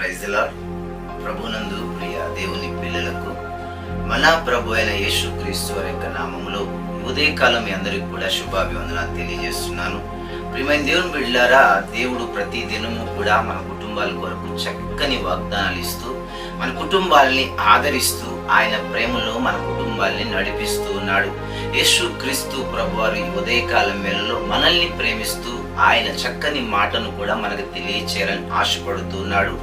ప్రైజ్లా ప్రభునందు ప్రియ దేవుని పిల్లలకు మన ప్రభు అయిన యేసు క్రీస్తు వారి యొక్క నామంలో ఉదయకాలం మీ అందరికి కూడా శుభాభివందనాలు తెలియజేస్తున్నాను. ప్రియమైన దేవుని బిడ్డారా దేవుడు ప్రతి దినము కూడా మన కుటుంబాల కొరకు చక్కని వాగ్దానాలు ఇస్తూ మన కుటుంబాలని ఆదరిస్తూ ఆయన ప్రేమలో మన కుటుంబాల్ని నడిపిస్తూ ఉన్నాడు. యేసు క్రీస్తు ప్రభువారు ఉదయకాలం వేళలో మనల్ని ప్రేమిస్తూ ఆయన చక్కని మాటను కూడా మనకు తెలియచేయాలని ఆశపడుతున్నాడు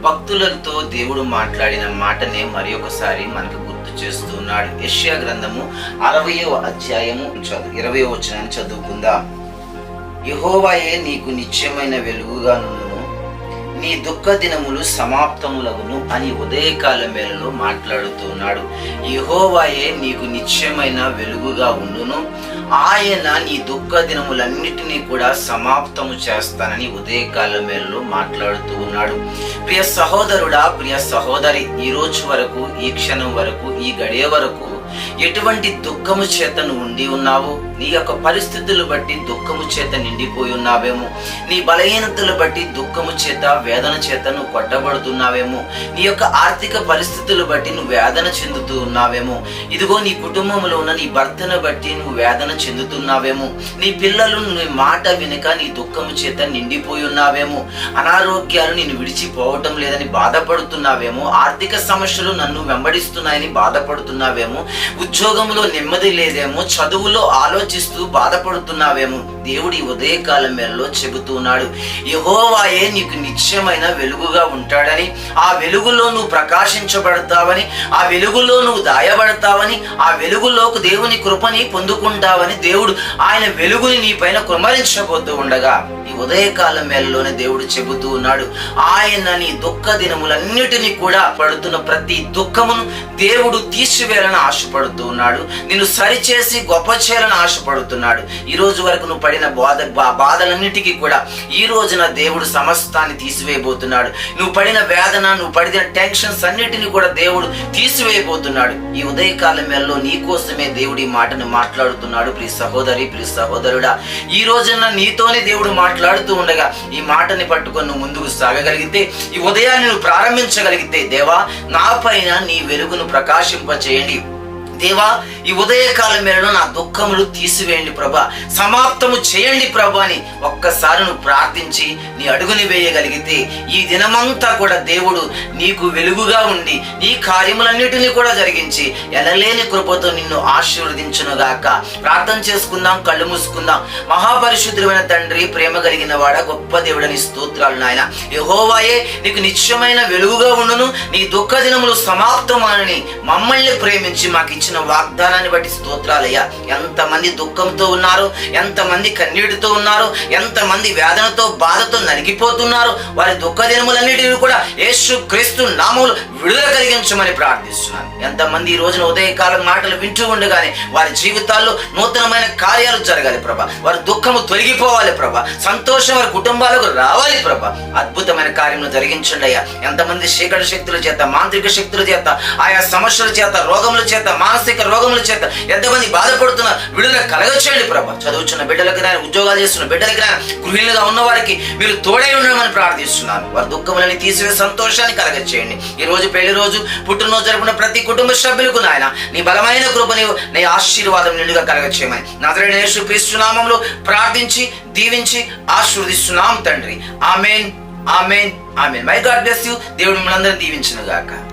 భక్తులతో దేవుడు మాట్లాడిన మాటనే మరి ఒకసారి మనకు గుర్తు చేస్తున్నాడు యష్యా గ్రంథము అరవయో అధ్యాయము చదువు ఇరవై వచ్చిన చదువుకుందాం. యహోవాయే నీకు నిత్యమైన వెలుగుగా నుండును. నీ దుఃఖ దినములు సమాప్తములగును అని ఉదయకాల మేలలో మాట్లాడుతున్నాడు. యహోవాయే నీకు నిత్యమైన వెలుగుగా ఉండును. ఆయన నీ దుఃఖ దినములన్నిటినీ కూడా సమాప్తము చేస్తానని ఉదయకాల మేలలో మాట్లాడుతూ ఉన్నాడు. ప్రియ సహోదరుడా ప్రియ సహోదరి ఈ రోజు వరకు ఈ క్షణం వరకు ఈ గడియ వరకు ఎటువంటి దుఃఖము చేత నువ్వు ఉండి ఉన్నావు? నీ యొక్క పరిస్థితులు బట్టి దుఃఖము చేత నిండిపోయి ఉన్నావేమో? నీ బలహీనతలు బట్టి దుఃఖము చేత వేదన చేత నువ్వు కొట్టబడుతున్నావేమో? నీ యొక్క ఆర్థిక పరిస్థితులు బట్టి నువ్వు వేదన చెందుతూ ఉన్నావేమో? ఇదిగో నీ కుటుంబంలో ఉన్న నీ భర్తను బట్టి నువ్వు వేదన చెందుతున్నావేమో? నీ పిల్లలు నీ మాట వినక నీ దుఃఖము చేత నిండిపోయి ఉన్నావేమో? అనారోగ్యాలు నేను విడిచిపోవటం లేదని బాధపడుతున్నావేమో? ఆర్థిక సమస్యలు నన్ను వెంబడిస్తున్నాయని బాధపడుతున్నావేమో? ఉద్యోగంలో నెమ్మది లేదేమో చదువులో ఆలోచిస్తూ బాధపడుతున్నావేమో దేవుడి ఉదయకాలం వేళలో చెబుతున్నాడు యహోవాయే నీకు నిత్యమైన వెలుగుగా ఉంటాడని ఆ వెలుగులో నువ్వు ప్రకాశించబడతావని ఆ వెలుగులో నువ్వు దాయబడతావని ఆ వెలుగులోకి దేవుని కృపని పొందుకుంటావని దేవుడు ఆయన వెలుగుని నీ పైన కుమరించబోతూ ఉండగా ఈ ఉదయకాలం వేళలోనే దేవుడు చెబుతూ ఉన్నాడు ఆయన నీ దుఃఖ దినములన్నిటినీ కూడా పడుతున్న ప్రతి దుఃఖమును దేవుడు తీసివేయాలని ఆశపడుతూ ఉన్నాడు. నిన్ను సరిచేసి గొప్ప చేయాలని ఆశపడుతున్నాడు. ఈ రోజు వరకు నువ్వు పడిన బాధ బాధలన్నిటికీ కూడా ఈ రోజున దేవుడు సమస్తాన్ని తీసివేయబోతున్నాడు. నువ్వు పడిన వేదన నువ్వు పడిన టెన్షన్స్ అన్నిటిని కూడా దేవుడు తీసివేయబోతున్నాడు. ఈ ఉదయకాలం వేళలో నీ కోసమే దేవుడు ఈ మాటను మాట్లాడుతున్నాడు. ప్రియ సహోదరి ప్రియ సహోదరుడా ఈ రోజున నీతోనే దేవుడు మాట్లాడుతూ ఉండగా ఈ మాటని పట్టుకొని నువ్వు ముందుకు సాగగలిగితే ఈ ఉదయాన్ని నువ్వు ప్రారంభించగలిగితే దేవా నా పైన నీ వెలుగును ప్రకాశింపచేయండి. దేవా ఈ ఉదయకాలం మేరలో నా దుఃఖములు తీసివేయండి ప్రభా. సమాప్తము చేయండి ప్రభా అని ఒక్కసారి నువ్వు ప్రార్థించి నీ అడుగుని వేయగలిగితే ఈ దినమంతా కూడా దేవుడు నీకు వెలుగుగా ఉండి నీ కార్యములన్నిటినీ కూడా జరిగించి ఎనలేని కృపతో నిన్ను ఆశీర్వదించునుగాక. ప్రార్థన చేసుకుందాం కళ్ళు మూసుకుందాం. మహాపరిశుద్ధమైన తండ్రి ప్రేమ కలిగిన వాడ గొప్ప దేవుడని స్తోత్రాలు నాయన. యహోవాయే నీకు నిత్యమైన వెలుగుగా ఉండును. నీ దుఃఖ దినములు సమాప్తమానని మమ్మల్ని ప్రేమించి మాకు ఇచ్చిన వాగ్దానాన్ని బట్టి స్తోత్రాలయ్యా. ఎంతమంది దుఃఖంతో ఉన్నారు ఎంతమంది కన్నీటితో ఉన్నారు ఎంతమంది వేదనతో బాధతో నలిగిపోతున్నారు వారి దుఃఖ దినములన్నిటిని కూడా యేసు క్రీస్తు నామములు విడుదల కలిగించమని ప్రార్థిస్తున్నాను. ఎంతమంది ఈ రోజున ఉదయకాలం మాటలు వింటూ ఉండగానే వారి జీవితాల్లో నూతనమైన కార్యాలు జరగాలి ప్రభా. వారి దుఃఖము తొలగిపోవాలి ప్రభా. సంతోషం వారి కుటుంబాలకు రావాలి ప్రభా. అద్భుతమైన కార్యములు జరిగించండి అయ్యా. ఎంతమంది శీకర శక్తుల చేత మాంత్రిక శక్తుల చేత ఆయా సమస్యల చేత రోగముల చేత మానసిక రోగముల చేత ఎంతమంది బాధపడుతున్నారు విడుదల కలగచ్చేయండి ప్రభా. చదువుచున్న బిడ్డలకి నాయన ఉద్యోగాలు చేస్తున్న బిడ్డలకి నాయన గృహిణులుగా ఉన్న వారికి మీరు తోడై ఉండమని ప్రార్థిస్తున్నాను. వారి దుఃఖములని తీసివే సంతోషాన్ని కలగచ్చేయండి ఈ రోజు పెళ్ళి రోజు పుట్టినరోజు జరుపుకున్న ప్రతి కుటుంబ సభ్యులకు నాయన నీ బలమైన కృపని నీ ఆశీర్వాదం నిండుగా కలగచ్చేయమని నజరైన యేసు క్రీస్తునామంలో ప్రార్థించి దీవించి ఆశీర్వదిస్తున్నాం తండ్రి. Amen amen amen. My God bless you. దేవుడు మిమ్మల్ని అందరినీ గాక.